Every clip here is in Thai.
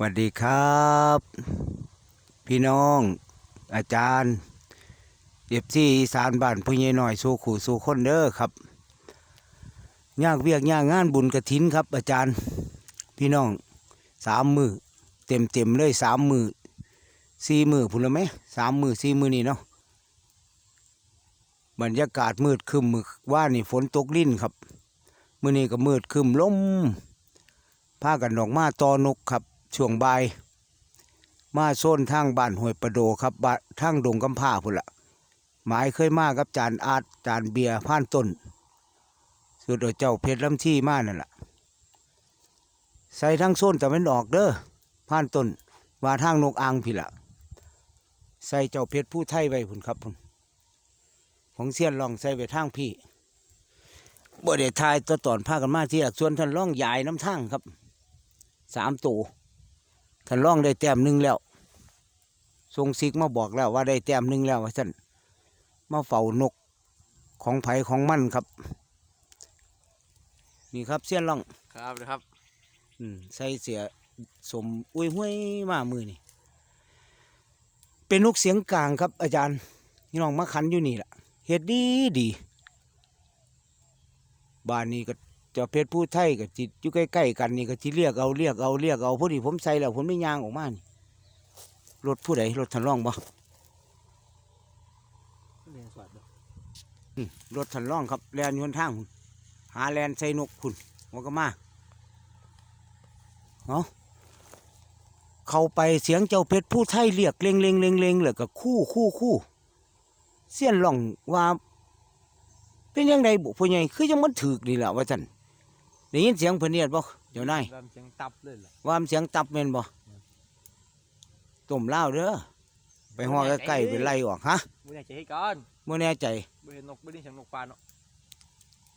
สวัสดีครับ พี่น้องอาจารย์เอฟซีอีสานบ้านพญ่หน่อยสู่ขู่สู่คนเด้อครับยากเวียกยากงานบุญกระถินครับ อาจารย์พี่น้องสามมือเต็มเต็มเลยสามมือสี่มือพุ่นละไหมสามมือสี่มือนี่เนาะบรรยากาศมืดคึมมือว่านี่ฝนตกลิ้นครับ มือนี้ก็มืดคึมลมพากันดอกมาตอนกครับ ช่วงบ่ายมาโซนทางบ้านห้วยประโดครับบ้านทางดงกำพร้าพุ่นละหมายเคยมากับจานอาดจานเบียร์ผ่านต้นสุดเจ้าเพชรลำที่มานั่นแหละใส่ทั้งโซนแต่มันออกเด้อผ่านต้นว่าทางนกอ่างพี่ละใส่เจ้าเพชรผู้ไทยไว้พุ่นครับพุ่นของเสียนลองใส่ไปทางพี่บ่ได้ทายตัวตอนพากันมาที่หลักส่วนท่านล่องยายน้ำทางครับสามตัว ท่านร่องได้แต้มหนึ่งแล้วทรงซิกมาบอกแล้วว่าได้แต้มหนึ่งแล้วว่าท่านมาเฝ้านกของไผของมันครับ นี่ครับเสี้ยนร่องครับครับอืมใส่เสียสมอุ้ยห้วยมามือนี่เป็นนกเสียงกลางครับ อาจารย์นี่น้องมาขันอยู่นี่แหละเฮ็ดดีดีบ้านนี้ก็ เจ้าเพชรผู้ไทยกับจิตอยู่ใกล้ๆกันนี่ก็จิเรียกเอาเรียกเอาเรียกเอาพอดีผมใส่แล้วผมไม่ยางออกมานี่รถผู้ใดรถทันร่องบ่เรียนสวัสดีอืมรถทันร่องครับแลนอยบนทางพุ่นหาแลนใส่นกคุณมันก็มาเนาะเข้าไปเสียงเจ้าเพชรผู้ไทยเรียกเล็งเล็งเล็งเล็งแล้วก็คู่คู่คู่เสี้ยนร่องว่า เป็นยังไงบุพ่อใหญ่คือยังมันถือกนี่แหละว่าท่าน ได้ยินเสียงเพิ่นเนียดบ่เจ้านายดำเสียงตับเลยเหรอว่ามันเสียงตับแม่นบ่ต้มเหล้าเด้อไปห้องใกล้ๆไปไล่ออกฮะไม่อยากจะให้ก่อนบ่แน่ใจไม่เห็นนกไม่ได้เสียงนกปลาเนาะ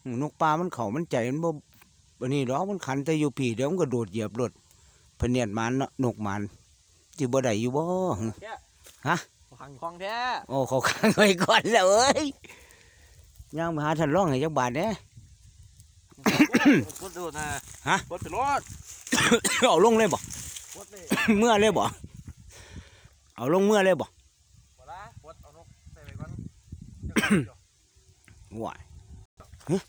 อืมนกปลามันเข้ามันใจมันบ่บัดนี้ดอกมันขันแต่อยู่พี่เดี๋ยวมันก็โดดเหยียบรถเพิ่นเนียดมันเนาะนกมันสิบ่ได้อยู่บ่หึฮะขังคลองแท้โอ้เขาขังไว้ก่อนแล้วเอ้ยย่างมาหาท่านร้องให้จักบาทเด้ ปวดดูนะฮะปวดไปรถเอาลงเลยบ่ปวดเลยเมื่อเลยบ่เอาลงเมื่อเลยบ่ปวดละปวดเอานกใส่ไปก่อนว้ายฮะ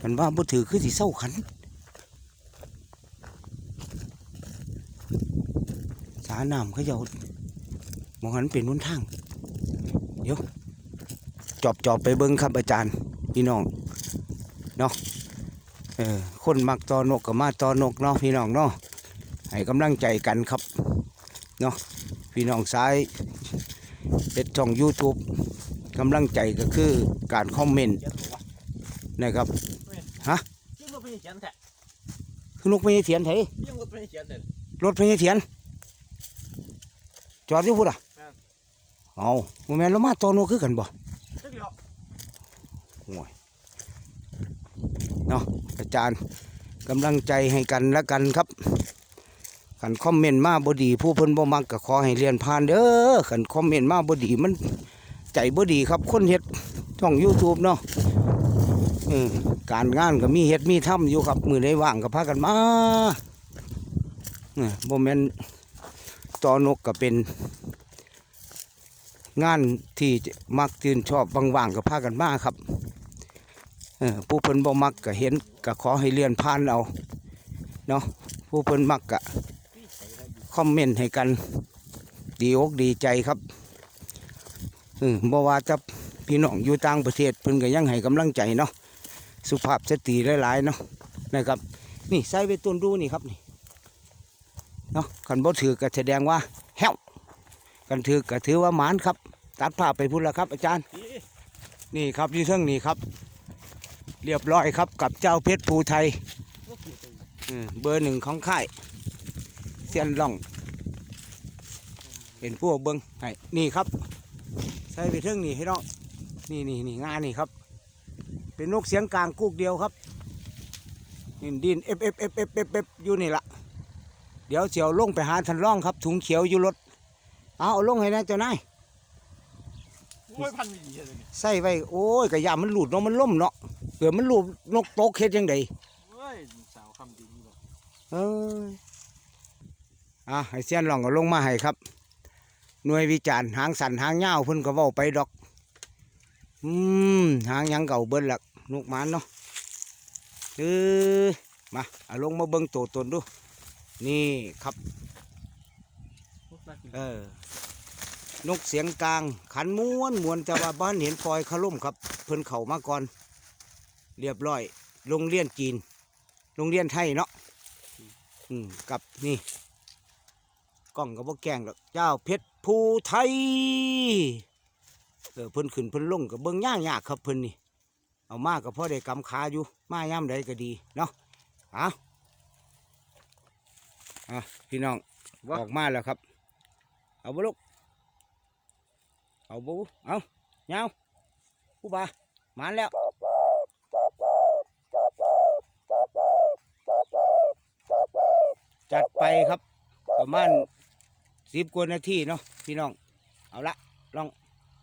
กันว่าบ่ถือคือสิเศร้าขันสาน้ำเขาจะเอามองหันเป็นหนทาง เดี๋ยว จอบจอบไปเบิ้งครับอาจารย์ พี่น้อง เนาะ เออคนมักตอนกกับมาตอนกเนาะพี่น้องเนาะให้กำลังใจกันครับเนาะพี่น้องซ้ายเป็นช่อง YouTube กำลังใจก็คือการคอมเมนต์เขียนหัวนะครับยิ่งรถไม่ได้เขียนแท้คือนกไม่ใช่เถียนไถยิ่งรถไม่ได้เขียนเลยรถไม่ใช่เถียนจอดอยู่พุ่นอะแม่นเอาบ่แม่นเรามาตอนกคือกันบ่จักเดียว เนาะอาจารย์กำลังใจให้กันและกันครับขันคอมเมนต์มาบดี ผู้เพิ่นบ่มักก็ขอให้เรียนผ่านเด้อขันคอมเมนต์มาบดีมันใจบดีครับ คนเฮ็ดช่อง YouTube เนาะการงานก็มีเฮ็ดมีทำอยู่ครับ มือได้ว่างก็พากันมาเออบ่แม่นตอนกก็เป็น งานที่มักตื่นชอบว่างๆก็พากันมาครับ ผู้เพิ่นบ่มักก็เห็นก็ขอให้เลื่อนผ่านเอาเนาะผู้เพิ่นมักก็คอมเมนต์ให้กัน ดีอกดีใจครับเออบ่ว่าจะพี่น้องอยู่ต่างประเทศเพิ่นก็ยังให้กำลังใจเนาะสุภาพสตรีหลายๆเนาะนะครับ นี่ใส่ไปต้นดูนี่ครับนี่เนาะคันบ่ถือก็แสดงว่าแห้วกันถือก็ถือว่าหมานครับ ตัดภาไปพุ่นแล้วครับ อาจารย์ นี่ครับที่เท่งนี่ครับ เรียบร้อยครับกับเจ้าเพชรภูไทยนกขี่ตัวอืมเบอร์หนึ่งของค่ายเซียนล่อง เป็นพวกเบิงให้นี่ครับ ใส่ไปเท่งนี่ให้น้องนี่นี่นี่งานนี่ครับ เป็นนกเสียงกลางกูกเดียวครับนี่ดินเอฟเอฟเอฟเอฟเอฟเอฟอยู่นี่ละเดี๋ยวเสียวลงไปหาทันร่องครับ ถุงเขียวอยู่รถเอาเอาลงให้นะเจ้านายโอ้ยพันดีเลยเนี่ยใส่ไว้โอ้ยกระยามันหลุดเนาะมันล่มเนาะ เกิดมันหลุดนกตกเฮ็ดยังไงเฮ้ยสาวคำดีนี่หรอกเอออะให้เสียนลองก็ลงมาให้ครับ หน่วยวิจารณ์หางสันหางยาวเพิ่นก็เว้าไปดอก อืมหางหยังเก่าเบิ้ลละนกหมานเนาะเออมาเอาลงมาเบิ่งตัวตนดู นี่ครับ เออนกเสียงกลาง ขันม้วนม้วนแต่ว่าบ้านเห็นปล่อยเขาล่มครับ เพิ่นเข่ามาก่อน เรียบร้อย โรงเรียนจีน โรงเรียนไทยเนาะอืมกับนี่ กล้องกับพวกแกล้งดอกเจ้าเพชรภูไทย เออเพิ่นขึ้นเพิ่นลงกับเบิ่งยากยากครับเพิ่นนี่ เอามากับพ่อได้กำขาอยู่ มาย่ำใดก็ดีเนาะเอาอะพี่น้องออกมาแล้วครับ เอาบุลูกเอาบุเอาเงาผู้บามาแล้ว จัดไปครับ ประมาณสิบกว่านาทีเนาะพี่น้อง เอาละลอง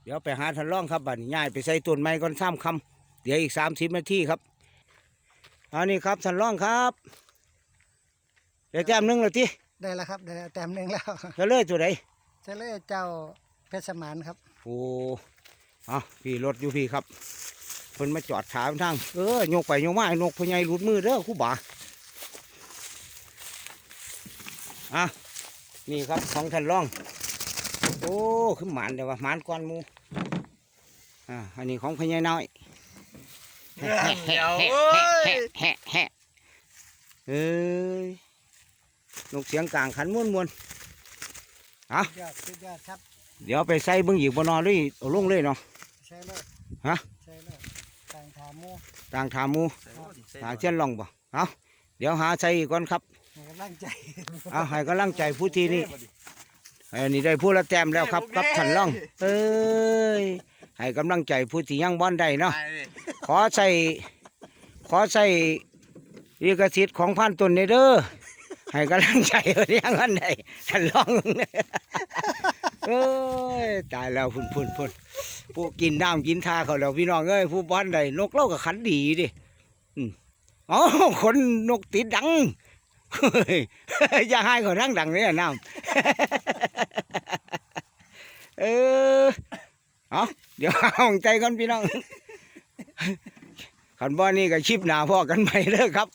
เดี๋ยวไปหาทันร่องครับบัดนี้ย้ายไปใส่ต้นไม้ก่อนสามคำเดี๋ยวอีกสามสิบนาทีครับเอานี่ครับทันร่องครับเดี๋ยวแต้มหนึงเลยทีได้แล้วครับได้แล้วแต้มหนึ่งแล้วจะเลื่อยตัวใดเจะเล่เจ้าเพชรสมานครับโอ้เอาพี่รถอยู่พี่ครับเพิ่นมาจอดถามทางเออยกไปยกมาไอ้นกพญายหลุดมือเด้อครู่บ่า อะนี่ครับของทันร่อง โอ้ขึ้นหมานเดี๋ยวว่าหมานก้อนหมูอ่าอันนี้ของพญายน้อยเดี๋ยวแฮะแฮะแฮะเอ้ยนกเสียงกลางขันม้วนมวนอะสุดยอดสุดยอดครับๆเดี๋ยวไปใส่เบิ้งอีกบนนอนเลยเอาลงเลยเนาะใช่เลยฮะใช่เลยต่างถามหมูต่างถามหมูหาเช่นลองบ่เอาเดี๋ยวหาใส่อีกก่อนครับให้ กำลังใจเอาให้กำลังใจผู้ที่นี่อันนี้ได้ผู้ละแต้มแล้วครับกับทันล่อง เอ้ยให้กำลังใจผู้ที่ยังบ้อนได้เนาะขอใส่ขอใส่ลิขสิทธิ์ของพันตุนเด้อให้กำลังใจเรียงอันใดฉันลองเอ้ยตายแล้วพุ่นพุ่นพุ่นผู้กินน้ำกินทาเขาแล้วพี่น้องเอ้ยผู้บ้านใดนกเล่ากับขันดีดิอืมอ๋อคนนกติดดังเฮ้ย อย่าให้เขาทั้งดังเนี่ยน้ำเออเอาเดี๋ยวเอาใจกันพี่น้องขันบ่อนี่ก็ชิบหนาพ่อกันไปเด้อครับ